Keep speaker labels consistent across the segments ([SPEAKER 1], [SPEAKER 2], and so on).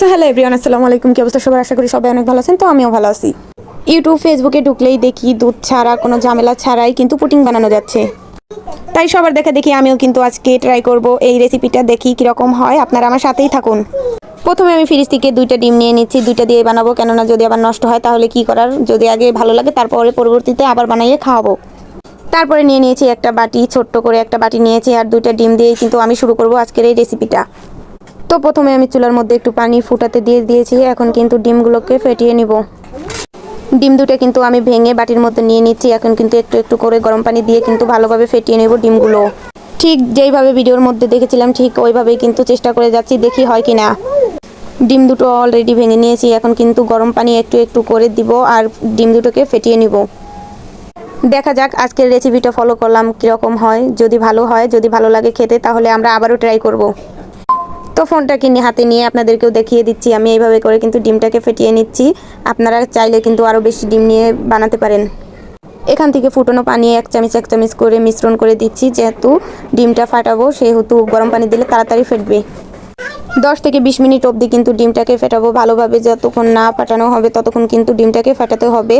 [SPEAKER 1] So hello everyone, আসসালামু আলাইকুম। কি অবস্থা? সবাই আশা করি সবাই অনেক ভালো আছেন। তো আমিও ভালো আছি। ইউটিউব ফেসবুকে ঢুকলেই দেখি দুধ ছাড়া, কোনো ঝামেলা ছাড়াই কিন্তু পুটিং বানানো যাচ্ছে। তাই সবার দেখা দেখি, আমিও কিন্তু আজকে ট্রাই করব এই রেসিপিটা দেখি কীরকম হয়। আপনারা আমার সাথেই থাকুন। প্রথমে আমি ফ্রিজ থেকে দুইটা ডিম নিয়ে নিচ্ছি, দুইটা দিয়ে বানাবো। কেননা যদি আবার নষ্ট হয়, তাহলে কি করার? যদি আগে ভালো লাগে, তারপরে পরবর্তীতে আবার বানাইয়ে খাওয়াবো। তারপরে নিয়ে নিয়েছি একটা বাটি, ছোট্ট করে একটা বাটি নিয়েছি, আর দুইটা ডিম দিয়ে কিন্তু আমি শুরু করব আজকের এই রেসিপিটা তো প্রথমে আমি চুলার মধ্যে একটু পানি ফুটাতে দিয়ে দিয়েছি। এখন কিন্তু ডিমগুলোকে ফেটিয়ে নিব। ডিম দুটো কিন্তু আমি ভেঙে বাটির মধ্যে নিয়ে নিচ্ছি। এখন কিন্তু একটু একটু করে গরম পানি দিয়ে কিন্তু ভালোভাবে ফেটিয়ে নেব ডিমগুলো। ঠিক যেইভাবে ভিডিওর মধ্যে দেখেছিলাম, ঠিক ওইভাবেই কিন্তু চেষ্টা করে যাচ্ছি দেখি হয় কি না ডিম দুটো অলরেডি ভেঙে নিয়েছি। এখন কিন্তু গরম পানি একটু একটু করে দিব আর ডিম দুটোকে ফেটিয়ে নিব। দেখা যাক আজকের রেসিপিটা ফলো করলাম কীরকম হয়। যদি ভালো হয়, যদি ভালো লাগে খেতে, তাহলে আমরা আবারও ট্রাই করব। তো ফোনটা কিনে হাতে নিয়ে আপনাদেরকেও দেখিয়ে দিচ্ছি। আমি এইভাবে করে কিন্তু ডিমটাকে ফেটিয়ে নিচ্ছি। আপনারা চাইলে কিন্তু আরও বেশি ডিম নিয়ে বানাতে পারেন। এখান থেকে ফুটানো পানি এক চামচ এক চামচ করে মিশ্রণ করে দিচ্ছি। যেহেতু ডিমটা ফাটাবো, সেহেতু গরম পানি দিলে তাড়াতাড়ি ফেটবে। দশ থেকে বিশ মিনিট অবধি কিন্তু ডিমটাকে ফেটাবো ভালোভাবে। যতক্ষণ না ফাটানো হবে, ততক্ষণ কিন্তু ডিমটাকে ফাটাতে হবে।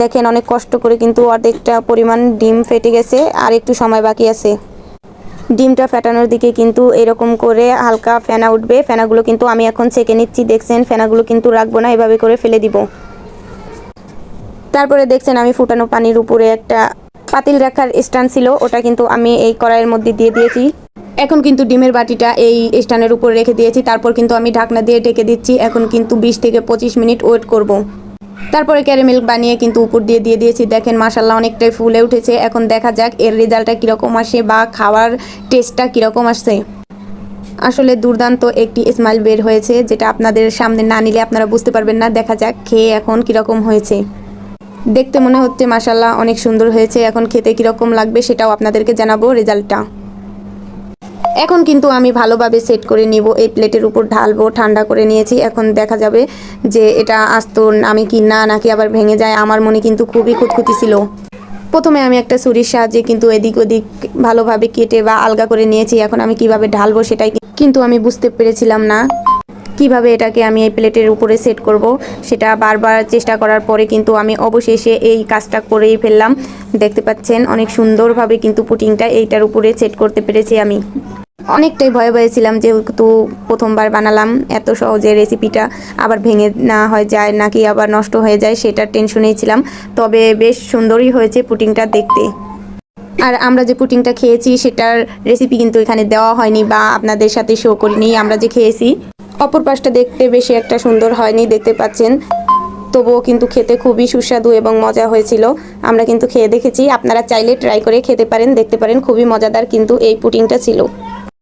[SPEAKER 1] দেখেন অনেক কষ্ট করে কিন্তু অর্ধেকটা পরিমাণ ডিম ফেটে গেছে আর একটু সময় বাকি আছে। ডিমটা ফেটানোর দিকে কিন্তু এরকম করে হালকা ফেনা উঠবে। ফেনাগুলো কিন্তু আমি এখন ছেঁকে নিচ্ছি, দেখছেন? ফেনাগুলো কিন্তু রাখব না, এভাবে করে ফেলে দিব। তারপরে দেখছেন আমি ফুটানো পানির উপরে একটা পাতিল রাখার স্ট্যান্ড ছিল, ওটা কিন্তু আমি এই কড়াইয়ের মধ্যে দিয়ে দিয়েছি। এখন কিন্তু ডিমের বাটিটা এই স্ট্যান্ডের উপরে রেখে দিয়েছি। তারপর কিন্তু আমি ঢাকনা দিয়ে ঢেকে দিচ্ছি। এখন কিন্তু বিশ থেকে পঁচিশ মিনিট ওয়েট করব। তারপরে ক্যারামেল বানিয়ে কিন্তু উপর দিয়ে দিয়ে দিয়েছি। দেখেন মাসাল্লাহ অনেকটাই ফুলে উঠেছে। এখন দেখা যাক এর রেজাল্টটা কীরকম আসে বা খাওয়ার টেস্টটা কীরকম আসছে। আসলে দুর্দান্ত একটি স্মাইল বের হয়েছে, যেটা আপনাদের সামনে না নিলে আপনারা বুঝতে পারবেন না। দেখা যাক খেয়ে এখন কীরকম হয়েছে। দেখতে মনে হচ্ছে মাসাল্লাহ অনেক সুন্দর হয়েছে। এখন খেতে কীরকম লাগবে সেটাও আপনাদেরকে জানাব রেজাল্টটা। এখন কিন্তু আমি ভালোভাবে সেট করে নিব। এই প্লেটের উপর ঢালবো, ঠান্ডা করে নিয়েছি। এখন দেখা যাবে যে এটা আস্ত আমি কি না, নাকি আবার ভেঙে যায়। আমার মনে কিন্তু খুবই খুঁতখুতি ছিল। প্রথমে আমি একটা ছুরির সাহায্যে কিন্তু এদিক ওদিক ভালোভাবে কেটে বা আলগা করে নিয়েছি। এখন আমি কীভাবে ঢালবো সেটাই কিন্তু আমি বুঝতে পেরেছিলাম না কীভাবে এটাকে আমি এই প্লেটের উপরে সেট করব। সেটা বারবার চেষ্টা করার পরে কিন্তু আমি অবশেষে এই কাজটা করেই ফেললাম। দেখতে পাচ্ছেন, অনেক সুন্দরভাবে কিন্তু পুটিংটা এইটার উপরে সেট করতে পেরেছি আমি। অনেকটাই ভয় ভয়েছিলাম যেহেতু প্রথমবার বানালাম, এত সহজে রেসিপিটা আবার ভেঙে না হয়ে যায় নাকি আবার নষ্ট হয়ে যায় সেটার টেনশনেই ছিলাম। তবে বেশ সুন্দরই হয়েছে পুটিংটা দেখতে। আর আমরা যে পুটিংটা খেয়েছি সেটার রেসিপি কিন্তু এখানে দেওয়া হয়নি বা আপনাদের সাথে শো করিনি, আমরা যে খেয়েছি, অপর পাশটা দেখতে বেশি একটা সুন্দর হয়নি, দেখতে পাচ্ছেন। তবুও কিন্তু খেতে খুবই সুস্বাদু এবং মজা হয়েছিল। আমরা কিন্তু খেয়ে দেখেছি, আপনারা চাইলে ট্রাই করে খেতে পারেন, দেখতে পারেন, খুবই মজাদার কিন্তু এই পুটিংটা ছিল।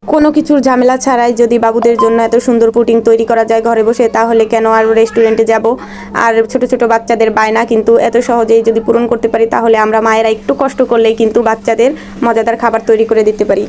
[SPEAKER 1] কোনো কিছুর ঝামেলা ছাড়াই যদি বাবুদের জন্য এত সুন্দর পুটিং তৈরি করা যায় ঘরে বসে, তাহলে কেন আর রেস্টুরেন্টে যাব? আর ছোট ছোট বাচ্চাদের বায়না কিন্তু এত সহজেই যদি পূরণ করতে পারি, তাহলে আমরা মায়েরা একটু কষ্ট করলেই কিন্তু বাচ্চাদের মজাদার খাবার তৈরি করে দিতে পারি।